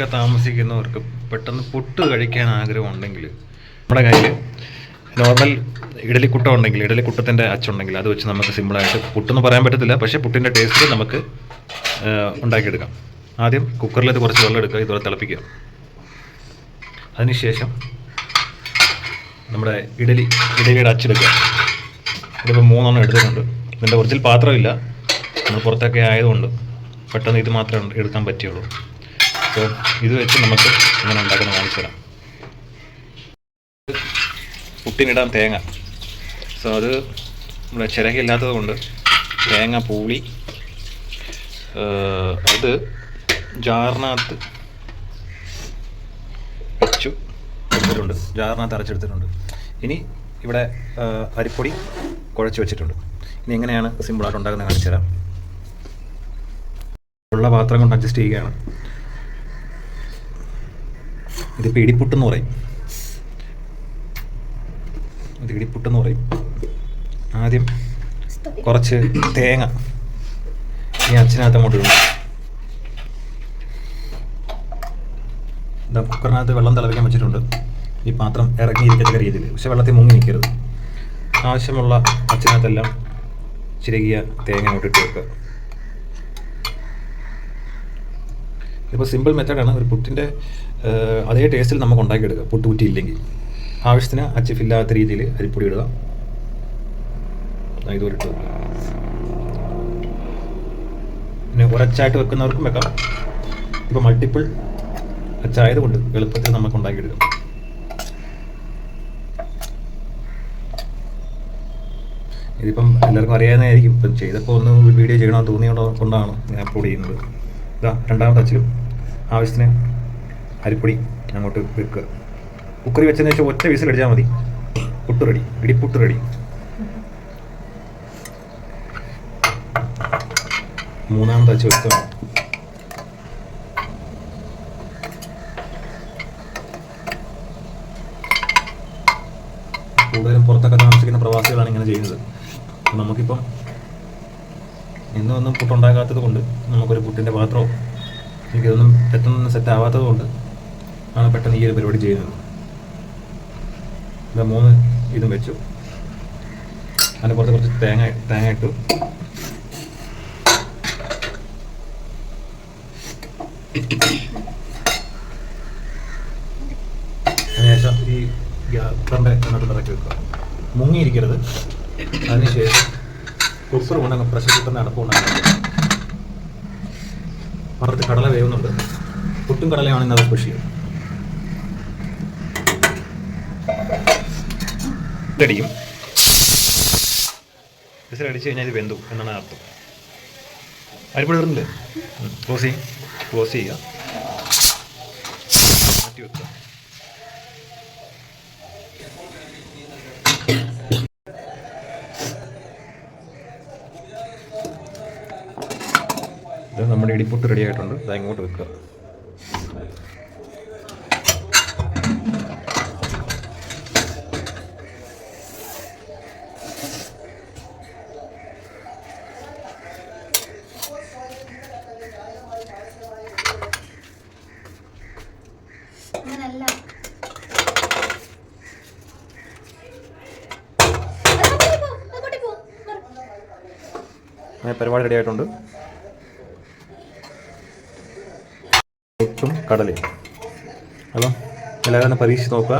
ഒക്കെ താമസിക്കുന്നവർക്ക് പെട്ടെന്ന് പുട്ട് കഴിക്കാൻ ആഗ്രഹമുണ്ടെങ്കിൽ നമ്മുടെ കയ്യിൽ നോർമൽ ഇഡലിക്കുട്ട ഉണ്ടെങ്കിൽ ഇഡലിക്കുട്ടത്തിന്റെ അച്ചുണ്ടെങ്കിൽ അത് വെച്ച് നമുക്ക് സിമ്പിളായിട്ട് പുട്ടെന്ന് പറയാൻ പറ്റത്തില്ല. പക്ഷേ പുട്ടിന്റെ ടേസ്റ്റ് നമുക്ക് ഉണ്ടാക്കിയെടുക്കാം. ആദ്യം കുക്കറിൽ ഇത് കുറച്ച് വെള്ളം എടുക്കുക ഇതുപോലെ തിളപ്പിക്കുക. അതിനുശേഷം നമ്മുടെ ഇഡലി ഇഡലിയുടെ അച്ചെടുക്കുക ഇതിപ്പോൾ മൂന്നെണ്ണം എടുത്തിട്ടുണ്ട്. ഇതിന്റെ ഒറിജിനൽ പാത്രമില്ല. നമ്മൾ പുറത്തൊക്കെ ആയതുകൊണ്ട് പെട്ടെന്ന് ഇത് മാത്രമേ എടുക്കാൻ പറ്റുള്ളൂ അപ്പോൾ ഇത് വെച്ച് നമുക്ക് ഇങ്ങനെ ഉണ്ടാക്കുന്ന കാണിച്ചു തരാം. പുട്ടിനിടാൻ തേങ്ങ. സോ അത് നമ്മുടെ ചിരകില്ലാത്തത് കൊണ്ട് തേങ്ങ പൂളി അത് ജാറിനകത്ത് വെച്ചു. എടുത്തിട്ടുണ്ട് ജാറിനകത്ത് അരച്ചെടുത്തിട്ടുണ്ട്. ഇനി ഇവിടെ അരിപ്പൊടി കുഴച്ച് വെച്ചിട്ടുണ്ട്. ഇനി എങ്ങനെയാണ് സിമ്പിളായിട്ട് ഉണ്ടാക്കുന്നത് കാണിച്ചു തരാം. ഉള്ള പാത്രം കൊണ്ട് അഡ്ജസ്റ്റ് ചെയ്യുകയാണ്. ഇതിപ്പോൾ ഇടിപ്പുട്ടെന്ന് പറയും. ഇത് ഇടിപ്പുട്ടെന്ന് പറയും. ആദ്യം കുറച്ച് തേങ്ങ ഈ അച്ഛനകത്ത് അങ്ങോട്ട് ഇടും ഇതാ കുക്കറിനകത്ത് വെള്ളം തിളപ്പിക്കാൻ വെച്ചിട്ടുണ്ട്. ഈ പാത്രം ഇറങ്ങിയിരിക്കത്തക്ക രീതിയിൽ. പക്ഷെ വെള്ളത്തിൽ മുങ്ങി നിൽക്കരുത്. ആവശ്യമുള്ള അച്ഛനകത്തെല്ലാം ചിരകിയ തേങ്ങ അങ്ങോട്ട് ഇട്ട് വെക്കുക. ഇപ്പോൾ സിമ്പിൾ മെത്തേഡാണ് ഒരു പുട്ടിന്റെ അതേ ടേസ്റ്റിൽ നമുക്ക് ഉണ്ടാക്കിയെടുക്കുക പുട്ട് കുറ്റി ഇല്ലെങ്കിൽ ആവശ്യത്തിന് അച്ചിഫില്ലാത്ത രീതിയിൽ അരിപ്പൊടി ഇടുക. പിന്നെ ഒരച്ചായിട്ട് വെക്കുന്നവർക്കും വെക്കാം. ഇപ്പോൾ മൾട്ടിപ്പിൾ അച്ചായതുകൊണ്ട് എളുപ്പത്തിൽ നമുക്ക് ഉണ്ടാക്കിയെടുക്കാം. ഇതിപ്പം എല്ലാവർക്കും അറിയാവുന്നതായിരിക്കും. ഇപ്പം ചെയ്തപ്പോൾ ഒന്ന് വീഡിയോ ചെയ്യണമെന്ന് തോന്നിയോണ്ട് കൊണ്ടാണ് ഞാൻ അപ്ലോഡ് ചെയ്യുന്നത്. ഇതാ രണ്ടാമത്തെ അച്ചിലും ആവശ്യത്തിന് അരിപ്പൊടി അങ്ങോട്ട് വെക്കുക. കുക്കറി വെച്ചതിന് ശേഷം ഒറ്റ വിസിൽ അടിച്ചാൽ മതി. പുട്ട് റെഡി ഇടിപ്പുട്ട് റെഡി മൂന്നാമത്തെ അച്ചു വ്യക്തമാണ് കൂടുതലും പുറത്തൊക്കെ താമസിക്കുന്ന പ്രവാസികളാണ് ഇങ്ങനെ ചെയ്യുന്നത്. നമുക്കിപ്പം ഇന്നും ഒന്നും പുട്ടുണ്ടാകാത്തത് കൊണ്ട് നമുക്കൊരു പുട്ടിന്റെ പാത്രമോ എനിക്കിതൊന്നും പെട്ടെന്നൊന്നും സെറ്റ് ആവാത്തത് കൊണ്ട് ആണ് പെട്ടെന്ന് ഈ ഒരു പരിപാടി ചെയ്യുന്നത്. ഇതാ മൂന്ന് ഇതും വെച്ചു. അതിന് പുറത്ത് കുറച്ച് തേങ്ങ തേങ്ങ ഇട്ടു. അതിനുശേഷം ഈ കുക്കറിന്റെ അതിനകത്ത് ഇറക്കി വെക്കുക. മുങ്ങിയിരിക്കരുത്. അതിനുശേഷം കുക്കർ കൊണ്ടങ്ങ് പ്രഷർ കുക്കറിന്റെ അടപ്പ് കൊണ്ടാണ് പുറത്ത് കടല വേവുന്നുണ്ട്. പുട്ടും കടലയാണ് ഇന്നത് സ്പെഷ്യൽ ഇതടിക്കും വിസിലടിച്ച് കഴിഞ്ഞാൽ ഇത് വെന്തു എന്നാണ് അർത്ഥം. അരിപ്പൊടി ഇടുന്നില്ലേ ക്ലോസ് ചെയ്യും. ക്ലോസ് ചെയ്യുക. മാറ്റി വെക്കുക. നമ്മുടെ ഇടിപ്പൊട്ട് റെഡി ആയിട്ടുണ്ട്. ഇത് ഇങ്ങോട്ട് വെക്കുക. അങ്ങനെ പരിപാടി റെഡി ആയിട്ടുണ്ട്. കടലയും. അപ്പം എല്ലാവരും പരീക്ഷിച്ച് നോക്കുക.